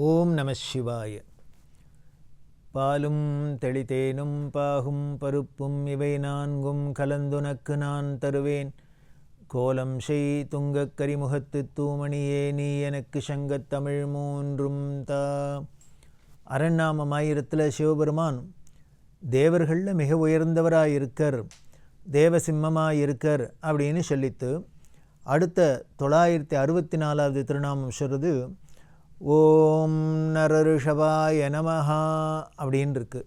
ஓம் நம சிவாய. பாலும் தெளித்தேனும் பாகும் பருப்பும் இவை நான்கும் கலந்துனக்கு நான் தருவேன். கோலம் செய் துங்கக் கரிமுகத்து தூமணியே நீ எனக்கு சங்கத் தமிழ் மூன்றும் தா. அரண்நாமம் ஆயிரத்தில் சிவபெருமான் தேவர்களில் மிக உயர்ந்தவராயிருக்கர் தேவசிம்மமாயிருக்கர் அப்படின்னு சொல்லித்து அடுத்த தொள்ளாயிரத்தி அறுபத்தி நாலாவது திருநாமம் சொல்கிறது ஓம் நரருஷவாய நமஹா அப்படின்னு இருக்கு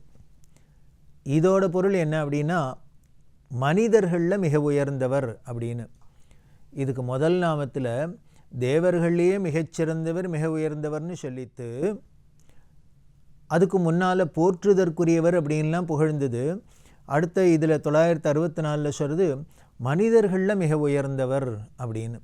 இதோட பொருள் என்ன அப்படின்னா மனிதர்களில் மிக உயர்ந்தவர் அப்படின்னு. இதுக்கு முதல் நாமத்தில் தேவர்கள்லேயே மிகச்சிறந்தவர் மிக உயர்ந்தவர்னு சொல்லித்து அதுக்கு முன்னால் போற்றுதற்குரியவர் அப்படின்லாம் புகழ்ந்தது. அடுத்த இதில் தொள்ளாயிரத்து அறுபத்தி நாலில் சொல்கிறது மனிதர்களில் மிக உயர்ந்தவர் அப்படின்னு.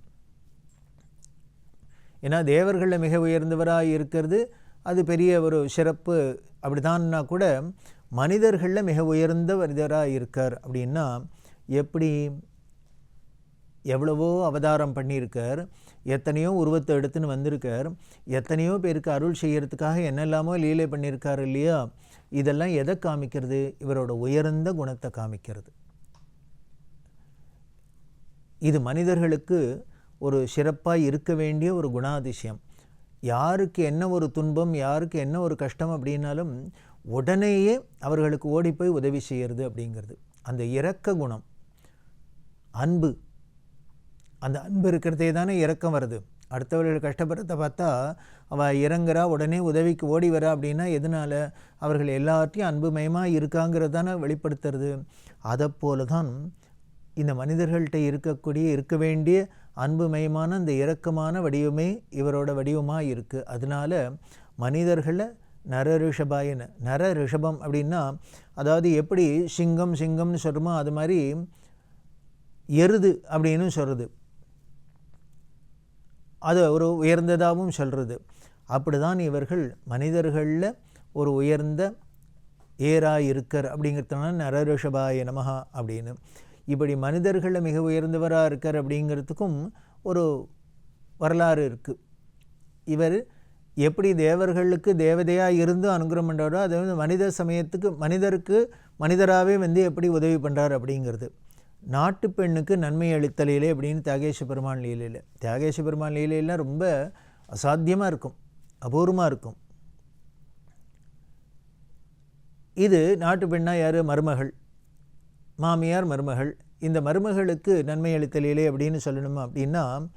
ஏன்னா தேவர்களில் மிக உயர்ந்தவராக இருக்கிறது. அது பெரிய ஒரு சிறப்பு. அப்படிதான்னா கூட மனிதர்களில் மிக உயர்ந்த மனிதராக இருக்கார். அப்படின்னா எப்படி? எவ்வளவோ அவதாரம் பண்ணியிருக்கார். எத்தனையோ உருவத்தை எடுத்துன்னு வந்திருக்கார். எத்தனையோ பேருக்கு அருள் செய்கிறதுக்காக என்னெல்லாமோ லீலை பண்ணியிருக்கார் இல்லையா? இதெல்லாம் எதை காமிக்கிறது? இவரோட உயர்ந்த குணத்தை காமிக்கிறது. இது மனிதர்களுக்கு ஒரு சிறப்பாக இருக்க வேண்டிய ஒரு குணாதிசயம். யாருக்கு என்ன ஒரு துன்பம் யாருக்கு என்ன ஒரு கஷ்டம் அப்படின்னாலும் உடனேயே அவர்களுக்கு ஓடிப்போய் உதவி செய்கிறது அப்படிங்கிறது. அந்த இரக்க குணம் அன்பு அந்த அன்பு இருக்கிறதே தானே இறக்கம் வருது. அடுத்தவர்கள் கஷ்டப்படுறத பார்த்தா அவள் இறங்குறா உடனே உதவிக்கு ஓடி வரா அப்படின்னா எதனால்? அவர்கள் எல்லாத்தையும் அன்புமயமாக இருக்காங்கிறது தானே வெளிப்படுத்துறது. அதை போல தான் இந்த மனிதர்கள்ட்ட இருக்கக்கூடிய இருக்க வேண்டிய அன்புமயமான அந்த இரக்கமான வடிவமே இவரோட வடிவமாக இருக்குது அதனால மனிதர்களை நர ரிஷபாயன நர ரிஷபம் அப்படின்னா அதாவது எப்படி சிங்கம் சிங்கம்னு சொல்கிறோமோ அது மாதிரி எருது அப்படின்னு சொல்கிறது அது ஒரு உயர்ந்ததாகவும் சொல்கிறது அப்படி தான் இவர்கள் மனிதர்களில் ஒரு உயர்ந்த ஏராக இருக்கர் அப்படிங்கிறதுனால நர ரிஷபாய நமகா அப்படின்னு. இப்படி மனிதர்களில் மிக உயர்ந்தவராக இருக்கார் அப்படிங்கிறதுக்கும் ஒரு வரலாறு இருக்குது இவர் எப்படி தேவர்களுக்கு தேவதையாக இருந்து அனுகிரகம் பண்ணுறாரோ அதை வந்து மனித சமயத்துக்கு மனிதருக்கு மனிதராகவே வந்து எப்படி உதவி பண்ணுறார் அப்படிங்கிறது. நாட்டு பெண்ணுக்கு நன்மை அளித்தலையிலே அப்படின்னு தியாகேஷ பெருமான் லீலையில். தியாகேஷ பெருமான் லீலையெல்லாம் ரொம்ப அசாத்தியமாக இருக்கும் அபூர்வமாக இருக்கும். இது நாட்டு பெண்ணாக யார்? மருமகள். மாமியார் மருமகள் இந்த மருமகளுக்கு நன்மை அளித்தலையிலே அப்படின்னு சொல்லணுமா அப்படின்னா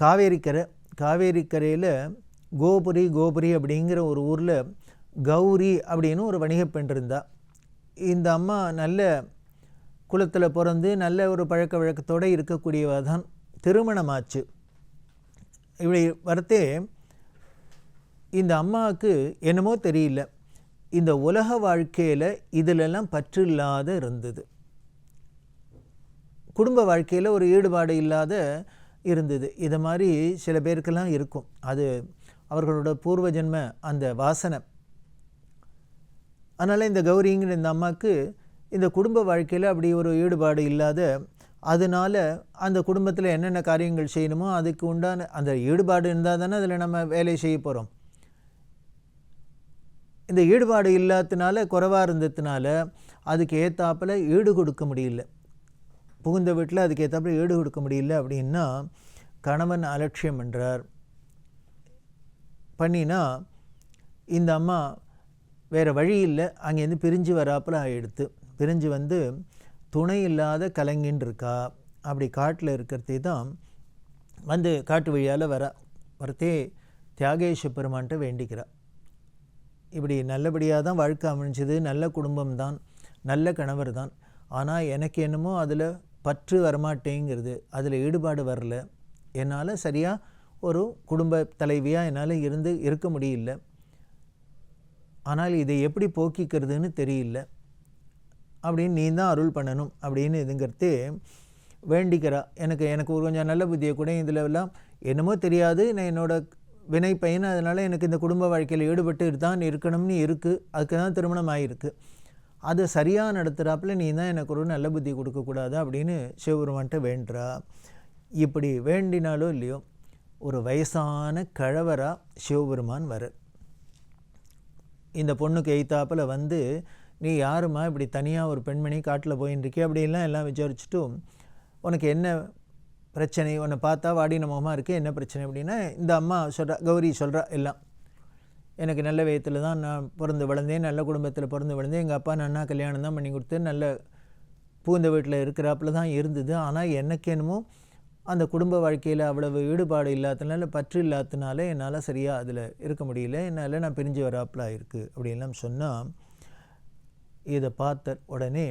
காவேரிக்கரை காவேரிக்கரையில் கோபுரி கோபுரி அப்படிங்கிற ஒரு ஊரில் கௌரி அப்படின்னு ஒரு வணிகப் பெண் இருந்தா. இந்த அம்மா நல்ல குலத்தில் பிறந்து நல்ல ஒரு பழக்க வழக்கத்தோடு இருக்கக்கூடியவ தான் திருமணமாச்சு. இப்படி வரத்தே இந்த அம்மாவுக்கு என்னமோ தெரியல. இந்த உலக வாழ்க்கையில் இதிலெல்லாம் பற்று இல்லாத இருந்தது. குடும்ப வாழ்க்கையில் ஒரு ஈடுபாடு இல்லாத இருந்தது. இது மாதிரி சில பேருக்கெல்லாம் இருக்கும். அது அவர்களோட பூர்வ ஜென்ம அந்த வாசனை. அதனால் இந்த கௌரிங்கிற இந்த அம்மாவுக்கு இந்த குடும்ப வாழ்க்கையில் அப்படி ஒரு ஈடுபாடு இல்லாத அதனால் அந்த குடும்பத்தில் என்னென்ன காரியங்கள் செய்யணுமோ அதுக்கு உண்டான அந்த ஈடுபாடு இருந்தால் தானே அதில் நம்ம வேலை செய்ய போகிறோம் இந்த ஈடுபாடு இல்லாததுனால குறைவாக இருந்ததுனால அதுக்கு ஏற்றாப்பில் ஈடு கொடுக்க முடியல. புகுந்த வீட்டில் அதுக்கு ஏற்றாப்பில் ஈடு கொடுக்க முடியல அப்படின்னா கணவன் அலட்சியம் என்றார் பண்ணினா இந்த அம்மா வேறு வழி இல்லை அங்கேருந்து பிரிஞ்சு வராப்பில் ஆகிடுத்து பிரிஞ்சு வந்து துணை இல்லாத கலைஞன் இருக்கா? அப்படி காட்டில் இருக்கிறதே தான் வந்து காட்டு வழியால் வர வரத்தே தியாகேஷ பெருமான்ட்ட வேண்டிக்கிறாள் இப்படி நல்லபடியாக தான் வாழ்க்கை அமைஞ்சது நல்ல குடும்பம் தான் நல்ல கணவர் தான். ஆனால் எனக்கு என்னமோ அதில் பற்று வரமாட்டேங்கிறது அதில் ஈடுபாடு வரல. என்னால் சரியாக ஒரு குடும்ப தலைவியாக என்னால் இருந்து இருக்க முடியல. ஆனால் இதை எப்படி போக்கிக்கிறதுன்னு தெரியல. அப்படின்னு நீ தான் அருள் பண்ணணும் அப்படின்னு இதுங்கிறது வேண்டிக்கிறா. எனக்கு எனக்கு ஒரு கொஞ்சம் நல்ல புத்தியை கூட இதில் எல்லாம் என்னமோ தெரியாது. நான் என்னோட வினை பையன் அதனால் எனக்கு இந்த குடும்ப வாழ்க்கையில் ஈடுபட்டு தான் இருக்கணும்னு இருக்குது அதுக்கு தான் திருமணம் ஆகிருக்கு அதை சரியாக நடத்துகிறாப்புல நீ தான் எனக்கு ஒரு நல்ல புத்தி கொடுக்கக்கூடாது அப்படின்னு சிவபெருமான்ட்ட வேண்டுறா. இப்படி வேண்டினாலோ இல்லையோ ஒரு வயசான கழவராக சிவபெருமான் வர. இந்த பொண்ணுக்கு எய்த்தாப்பில் வந்து நீ யாரும்மா இப்படி தனியாக ஒரு பெண்மணி காட்டில் போயின்னு இருக்கே? அப்படின்லாம் எல்லாம் விசாரிச்சுட்டும் உனக்கு என்ன பிரச்சனை உன்னை பார்த்தா வாடின முகமாக இருக்குது என்ன பிரச்சனை அப்படின்னா இந்த அம்மா சொல்கிறா கௌரி சொல்கிறா எல்லாம். எனக்கு நல்ல வயத்தில் தான் நான் பிறந்து வளர்ந்தேன் நல்ல குடும்பத்தில் பிறந்து வளர்ந்தேன். எங்கள் அப்பா நன்னா கல்யாணம் தான் பண்ணி கொடுத்து நல்ல பூந்த வீட்டில் இருக்கிறாப்புல தான் இருந்தது. ஆனால் எனக்கு என்னமோ அந்த குடும்ப வாழ்க்கையில் அவ்வளவு ஈடுபாடு இல்லாதனால பற்று இல்லாதனால என்னால் சரியாக அதில் இருக்க முடியல. என்னால் நான் பிரிஞ்சு வராப்பில் இருக்குது அப்படின்லாம் சொன்னால் இதை பார்த்த உடனே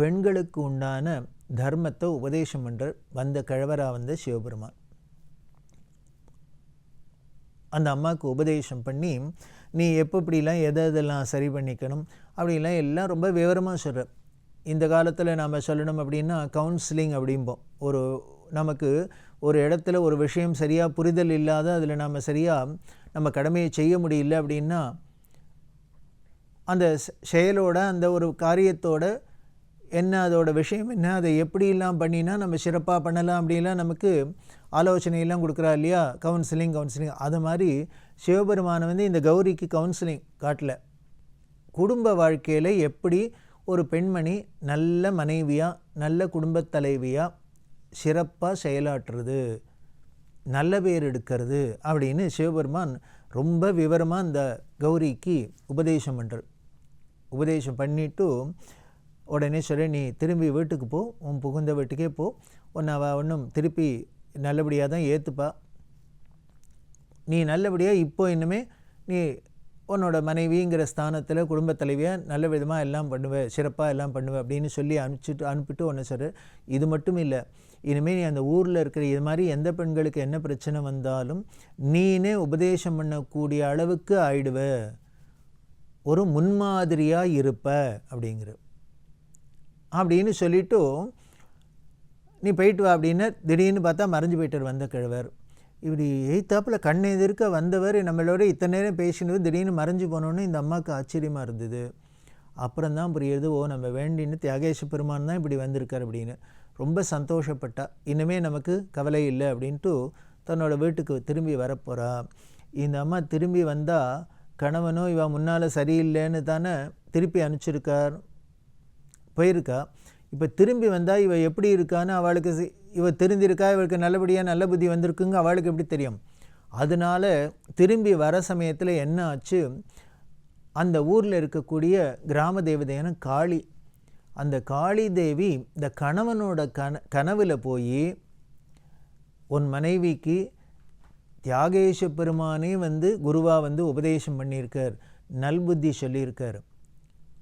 பெண்களுக்கு உண்டான தர்மத்தை உபதேசம் பண்ணுற வந்த கிழவராக வந்த சிவபெருமான். அந்த அம்மாவுக்கு உபதேசம் பண்ணி நீ எப்போ இப்படிலாம் எதை எதெல்லாம் சரி பண்ணிக்கணும்? அப்படிலாம் எல்லாம் ரொம்ப விவரமாக சொல்கிற இந்த காலத்தில் நாம் சொல்லணும் அப்படின்னா கவுன்சிலிங் அப்படிம்போம். ஒரு நமக்கு ஒரு இடத்துல ஒரு விஷயம் சரியாக புரிதல் இல்லாத அதில் நாம் சரியாக நம்ம கடமையை செய்ய முடியல அப்படின்னா அந்த செ- செயலோட அந்த ஒரு காரியத்தோட என்ன அதோட விஷயம் என்ன அதை எப்படிலாம் பண்ணினா நம்ம சிறப்பாக பண்ணலாம் அப்படிலாம் நமக்கு ஆலோசனையெல்லாம் கொடுக்குறா இல்லையா? கவுன்சிலிங் கவுன்சிலிங் அது மாதிரி சிவபெருமானை வந்து இந்த கௌரிக்கு கவுன்சிலிங் காட்டல. குடும்ப வாழ்க்கையில் எப்படி ஒரு பெண்மணி நல்ல மனைவியாக நல்ல குடும்பத் தலைவியாக சிறப்பாக செயலாற்றுறது நல்ல பேர் எடுக்கிறது அப்படின்னு சிவபெருமான் ரொம்ப விவரமாக அந்த கௌரிக்கு உபதேசம் பண்ணுறார் உபதேசம் பண்ணிவிட்டு உடனே சொல்லி நீ திரும்பி வீட்டுக்கு போ உன் புகுந்த வீட்டுக்கே போ. உன்னை அவள் ஒன்றும் திருப்பி நல்லபடியாக தான் ஏற்றுப்பா நீ நல்லபடியாக இப்போ இன்னுமே நீ உன்னோட மனைவிங்கிற ஸ்தானத்தில் குடும்ப தலைவியாக நல்ல விதமாக எல்லாம் பண்ணுவ சிறப்பாக எல்லாம் பண்ணுவேன் அப்படின்னு சொல்லி அனுப்பிச்சிட்டு அனுப்பிட்டு ஒன்று சொல்ற இது மட்டும் இல்லை இனிமேல் நீ அந்த ஊரில் இருக்கிற இது மாதிரி எந்த பெண்களுக்கு என்ன பிரச்சனை வந்தாலும் நீனே உபதேசம் பண்ணக்கூடிய அளவுக்கு ஆயிடுவ. ஒரு முன்மாதிரியாக இருப்ப அப்படிங்கிற அப்படின்னு சொல்லிவிட்டு நீ போயிட்டு வா அப்படின்னு திடீர்னு பார்த்தா மறைஞ்சு போயிட்டார் வந்த கிழவர். இப்படி எய்த்தாப்பில் கண் எதிர்க்க வந்தவர் நம்மளோட இத்தனை நேரம் பேசினவர் திடீர்னு மறைஞ்சு போனோன்னு இந்த அம்மாவுக்கு ஆச்சரியமாக இருந்தது. அப்புறம் தான் புரியுது ஓ நம்ம வேண்டின்னு தியாகேஷ பெருமான் தான் இப்படி வந்திருக்கார் அப்படின்னு. ரொம்ப சந்தோஷப்பட்டா. இனிமே நமக்கு கவலை இல்லை அப்படின்ட்டு தன்னோட வீட்டுக்கு திரும்பி வரப்போகிறா இந்த அம்மா திரும்பி வந்தால் கணவனோ இவன் முன்னால் சரியில்லைன்னு தானே திருப்பி அனுப்பிச்சிருக்கார். போயிருக்கா. இப்போ திரும்பி வந்தால் இவ எப்படி இருக்கான்னு அவளுக்கு இவ தெரிஞ்சிருக்கா இவளுக்கு நல்லபடியாக நல்ல புத்தி வந்திருக்குங்க அவளுக்கு எப்படி தெரியும்? அதனால திரும்பி வர சமயத்தில் என்ன ஆச்சு? அந்த ஊரில் இருக்கக்கூடிய கிராம தேவதையான காளி அந்த காளி தேவி இந்த கணவனோட கன கனவில் போய் உன் மனைவிக்கு தியாகேஷ பெருமானே வந்து குருவாக வந்து உபதேசம் பண்ணியிருக்கார் நல்புத்தி சொல்லியிருக்கார்.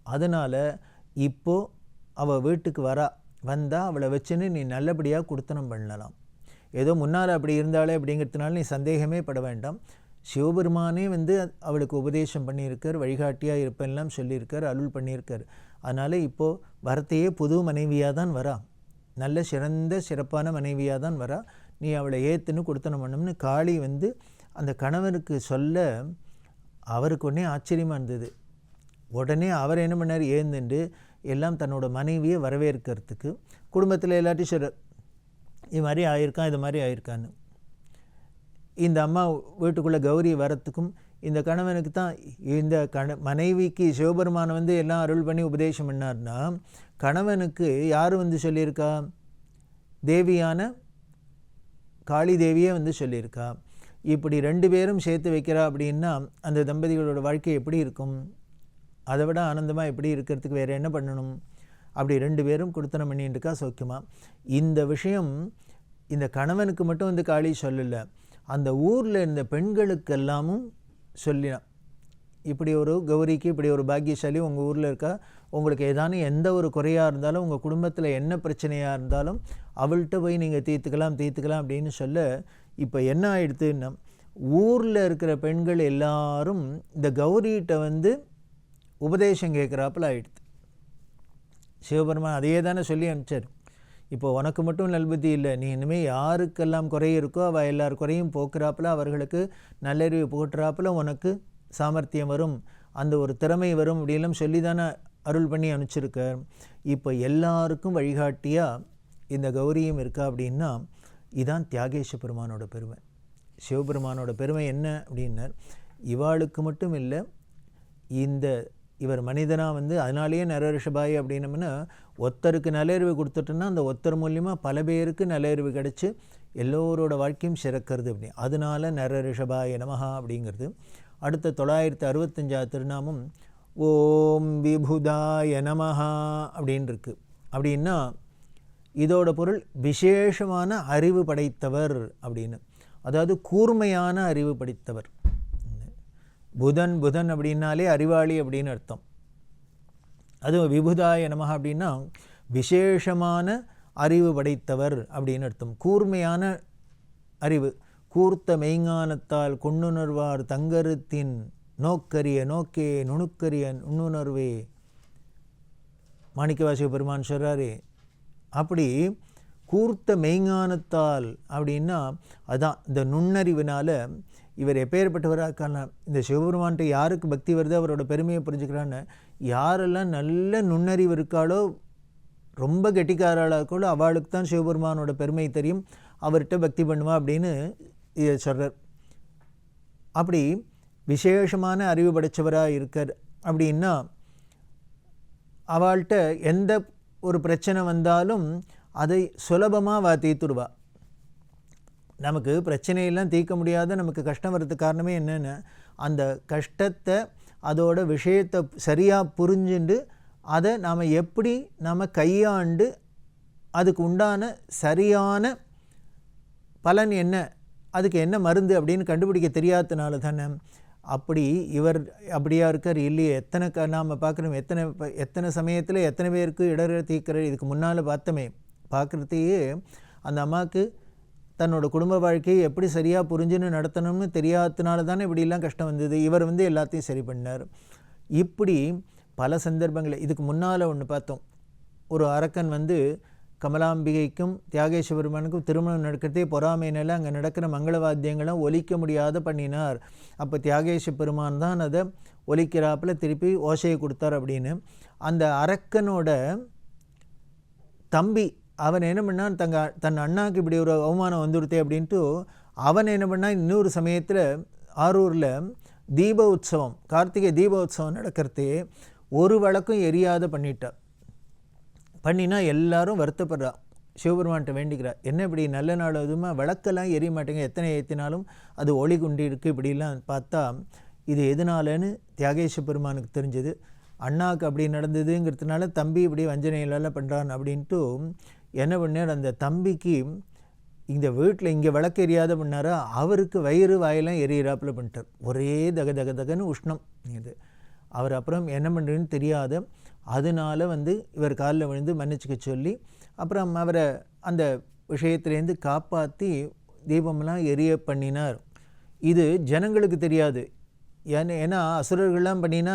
அதனால் இப்போது அவள் வீட்டுக்கு வரா வந்தால் அவளை வச்சுன்னு நீ நல்லபடியாக குடுத்தனம் பண்ணலாம். ஏதோ முன்னால் அப்படி இருந்தாலே அப்படிங்கிறதுனால நீ சந்தேகமே பட வேண்டாம். சிவபெருமானே வந்து அவளுக்கு உபதேசம் பண்ணியிருக்கார் வழிகாட்டியாக இருப்பெல்லாம் சொல்லியிருக்கார் அருள் பண்ணியிருக்கார். அதனால் இப்போது வரத்தையே புது மனைவியாக தான் வரா. நல்ல சிறந்த சிறப்பான மனைவியாக தான் வரா. நீ அவளை ஏற்றுன்னு கொடுத்தனம் பண்ணணும்னு காளி வந்து அந்த கணவனுக்கு சொல்ல அவருக்கு உடனே ஆச்சரியமாக இருந்தது. உடனே அவர் என்ன பண்ணார்? ஏந்துண்டு எல்லாம் தன்னோட மனைவியை வரவேற்கிறதுக்கு குடும்பத்தில் எல்லாத்தையும் சொல்கிறார் இது மாதிரி ஆயிருக்கான் இது மாதிரி ஆயிருக்கான்னு. இந்த அம்மா வீட்டுக்குள்ளே கௌரி வரத்துக்கும் இந்த கணவனுக்கு தான் இந்த கண மனைவிக்கு சிவபெருமானை வந்து எல்லாம் அருள் பண்ணி உபதேசம் பண்ணார்னா கணவனுக்கு யார் வந்து சொல்லியிருக்கா? தேவியான காளி தேவியே வந்து சொல்லியிருக்கா. இப்படி ரெண்டு பேரும் சேர்த்து வைக்கிறா அப்படின்னா அந்த தம்பதிகளோட வாழ்க்கை எப்படி இருக்கும்? அதை விட ஆனந்தமாக எப்படி இருக்கிறதுக்கு வேறு என்ன பண்ணணும்? அப்படி ரெண்டு பேரும் கொடுத்தனம் பண்ணிட்டு இருக்கா இந்த விஷயம் இந்த கணவனுக்கு மட்டும் வந்து காளி சொல்லலை. அந்த ஊரில் இருந்த பெண்களுக்கெல்லாமும் சொல்லினான் இப்படி ஒரு கௌரிக்கு இப்படி ஒரு பாக்கியசாலி உங்கள் ஊரில் இருக்கா? உங்களுக்கு ஏதானும் எந்த ஒரு குறையாக இருந்தாலும் உங்கள் குடும்பத்தில் என்ன பிரச்சனையாக இருந்தாலும் அவள்கிட்ட போய் நீங்கள் தீர்த்துக்கலாம் தீர்த்துக்கலாம் அப்படின்னு சொல்ல இப்போ என்ன ஆயிடுத்துன்னா ஊரில் இருக்கிற பெண்கள் எல்லாரும் இந்த கௌரிகிட்ட வந்து உபதேசம் கேட்குறாப்புல ஆயிடுது. சிவபெருமான் அதையே தானே சொல்லி அனுப்பிச்சார். இப்போ உனக்கு மட்டும் நல்புத்தி இல்லை நீ இனிமேல் யாருக்கெல்லாம் குறை இருக்கோ அவள் எல்லார் குறையும் போக்குறாப்புல அவர்களுக்கு நல்லறிவு போட்டுறாப்புல உனக்கு சாமர்த்தியம் வரும் அந்த ஒரு திறமை வரும் அப்படிலாம் சொல்லி தானே அருள் பண்ணி அனுப்பிச்சிருக்கார். இப்போ எல்லாருக்கும் வழிகாட்டியாக இந்த கௌரியும் இருக்கா அப்படின்னா இதான் தியாகேஷ பெருமானோட பெருமை. சிவபெருமானோட பெருமை என்ன அப்படின்னார் இவாளுக்கு மட்டும் இல்லை இந்த இவர் மனிதனாக வந்து அதனாலேயே நரரிஷபாய் அப்படின்னம்னா ஒருத்தருக்கு நலறிவு கொடுத்துட்டோன்னா அந்த ஒருத்தர் மூலியமாக பல பேருக்கு நலறிவு கிடச்சி எல்லோரோட வாழ்க்கையும் சிறக்கிறது அப்படி. அதனால நரரிஷபாய நமஹா அப்படிங்கிறது. அடுத்த தொள்ளாயிரத்து அறுபத்தஞ்சாவது திருநாமம் ஓம் விபுதாய நமஹா அப்படின்னு இருக்கு அப்படின்னா இதோட பொருள் விசேஷமான அறிவு படைத்தவர் அப்படின்னு. அதாவது கூர்மையான அறிவு படைத்தவர். புதன் புதன் அப்படின்னாலே அறிவாளி அப்படின்னு அர்த்தம். அதுவும் விபுதாய நமக அப்படின்னா விசேஷமான அறிவு படைத்தவர் அப்படின்னு அர்த்தம். கூர்மையான அறிவு கூர்த்த மெய்ஞானத்தால் கொண்டுணர்வார் தங்கருத்தின் நோக்கரிய நோக்கே நுணுக்கரிய நுண்ணுணர்வே. மாணிக்கவாசி பெருமான் சொல்கிறாரு அப்படி கூர்த்த மெய்ஞானத்தால் அப்படின்னா அதான் இந்த நுண்ணறிவினால இவர் எப்பேற்பட்டவராக காணலாம் இந்த சிவபெருமான்கிட்ட யாருக்கு பக்தி வருது அவரோட பெருமையை புரிஞ்சுக்கிறான்னு யாரெல்லாம் நல்ல நுண்ணறிவு இருக்காளோ ரொம்ப கெட்டிக்காராளாக இருக்காளோ அவளுக்கு தான் சிவபெருமானோட பெருமை தெரியும் அவர்கிட்ட பக்தி பண்ணுவா அப்படின்னு சொல்கிறார் அப்படி விசேஷமான அறிவு படைச்சவராக இருக்கார் அப்படின்னா அவள்கிட்ட எந்த ஒரு பிரச்சனை வந்தாலும் அதை சுலபமாக வா தீர்த்துடுவா நமக்கு பிரச்சனையெல்லாம் தீர்க்க முடியாத நமக்கு கஷ்டம் வர்றதுக்கு காரணமே என்னென்னு அந்த கஷ்டத்தை அதோட விஷயத்தை சரியாக புரிஞ்சுண்டு அதை நாம் எப்படி நாம் கையாண்டு அதுக்கு உண்டான சரியான பலன் என்ன அதுக்கு என்ன மருந்து அப்படின்னு கண்டுபிடிக்க தெரியாததுனால தானே அப்படி இவர் அப்படியா இருக்கார் இல்லையே எத்தனை க நாம் பார்க்குறோம் எத்தனை எத்தனை சமயத்தில் எத்தனை பேருக்கு இடர் தீக்கிற இதுக்கு முன்னால் பார்த்தோமே பார்க்குறதையே அந்த அம்மாவுக்கு தன்னோட குடும்ப வாழ்க்கையை எப்படி சரியாக புரிஞ்சுன்னு நடத்தணும்னு தெரியாததுனால தானே இப்படிலாம் கஷ்டம் வந்தது. இவர் வந்து எல்லாத்தையும் சரி பண்ணார். இப்படி பல சந்தர்ப்பங்கள் இதுக்கு முன்னால் ஒன்று பார்த்தோம். ஒரு அரக்கன் வந்து கமலாம்பிகைக்கும் தியாகேஸ்வரமனுக்கும் திருமணம் நடக்கிறதே பொறாமையினால் அங்கே நடக்கிற மங்கள வாத்தியங்களை ஒலிக்க முடியாத பண்ணினார். அப்போ தியாகேஷ பெருமான் தான் அதை ஒலிக்கிறாப்புல திருப்பி ஓசையை கொடுத்தார் அப்படின்னு. அந்த அரக்கனோட தம்பி அவன் என்ன பண்ணான்? தங்க தன் அண்ணாவுக்கு இப்படி ஒரு அவமானம் வந்துடுத்தே அப்படின்ட்டு அவன் என்ன பண்ணான்? இன்னொரு சமயத்தில் ஆரூரில் தீப உற்சவம் கார்த்திகை தீப உற்சவம் நடக்கிறதே ஒரு வழக்கும் எரியாத பண்ணிட்டான் பண்ணினா எல்லாரும் வருத்தப்படுறா. சிவபெருமான்கிட்ட வேண்டிக்கிறா. என்ன இப்படி நல்ல நாள் அதுமா விளக்கெல்லாம் எரிய மாட்டேங்க. எத்தனை ஏற்றினாலும் அது ஒளி குண்டி இருக்குது இப்படிலாம் பார்த்தா இது எதனாலன்னு தியாகேஷ பெருமானுக்கு தெரிஞ்சது. அண்ணாவுக்கு அப்படி நடந்ததுங்கிறதுனால தம்பி இப்படி வஞ்சனையிலெல்லாம் பண்ணுறான் அப்படின்ட்டு என்ன பண்ணார்? அந்த தம்பிக்கு இந்த வீட்டில் இங்கே விளக்கு எரியாத பண்ணாரா? அவருக்கு வயிறு வாயெல்லாம் எரியிறாப்புல பண்ணிட்டார். ஒரே தக தக தகன்னு உஷ்ணம். இது. அவர் அப்புறம் என்ன பண்ணுறதுன்னு தெரியாத அதனால வந்து இவர் காலில் விழுந்து மன்னிச்சுக்க சொல்லி அப்புறம் அவரை அந்த விஷயத்துலேருந்து காப்பாற்றி தீபம்லாம் எரிய பண்ணினார். இது ஜனங்களுக்கு தெரியாது. ஏன்னா ஏன்னா அசுரர்கள்லாம் பண்ணினா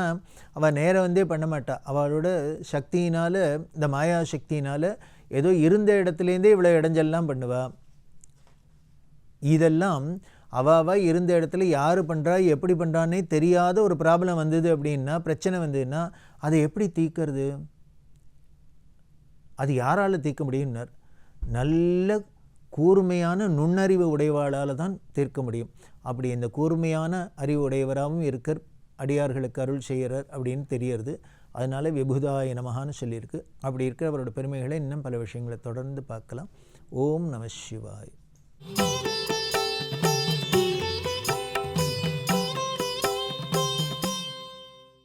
அவள் நேரம் வந்தே பண்ண மாட்டாள் அவளோட சக்தியினால் இந்த மாயா சக்தியினால் ஏதோ இருந்த இடத்துலேருந்தே இவ்வளோ இடைஞ்சல்லாம் பண்ணுவா. இதெல்லாம் அவாவா இருந்த இடத்துல யார் பண்ணுறா எப்படி பண்ணுறான்னே தெரியாத ஒரு ப்ராப்ளம் வந்தது அப்படின்னா பிரச்சனை வந்ததுன்னா அதை எப்படி தீர்க்கறது? அது யாரால் தீர்க்க முடியும்னார்? நல்ல கூர்மையான நுண்ணறிவு உடையவாளால் தான் தீர்க்க முடியும். அப்படி இந்த கூர்மையான அறிவு உடையவராகவும் இருக்கர் அடியார்களுக்கு அருள் செய்கிறார் அப்படின்னு தெரியறது. அதனால விபுதாய நமகான்னு சொல்லியிருக்கு. அப்படி இருக்கிற அவரோட பெருமைகளை இன்னும் பல விஷயங்களை தொடர்ந்து பார்க்கலாம். ஓம் நம சிவாய்.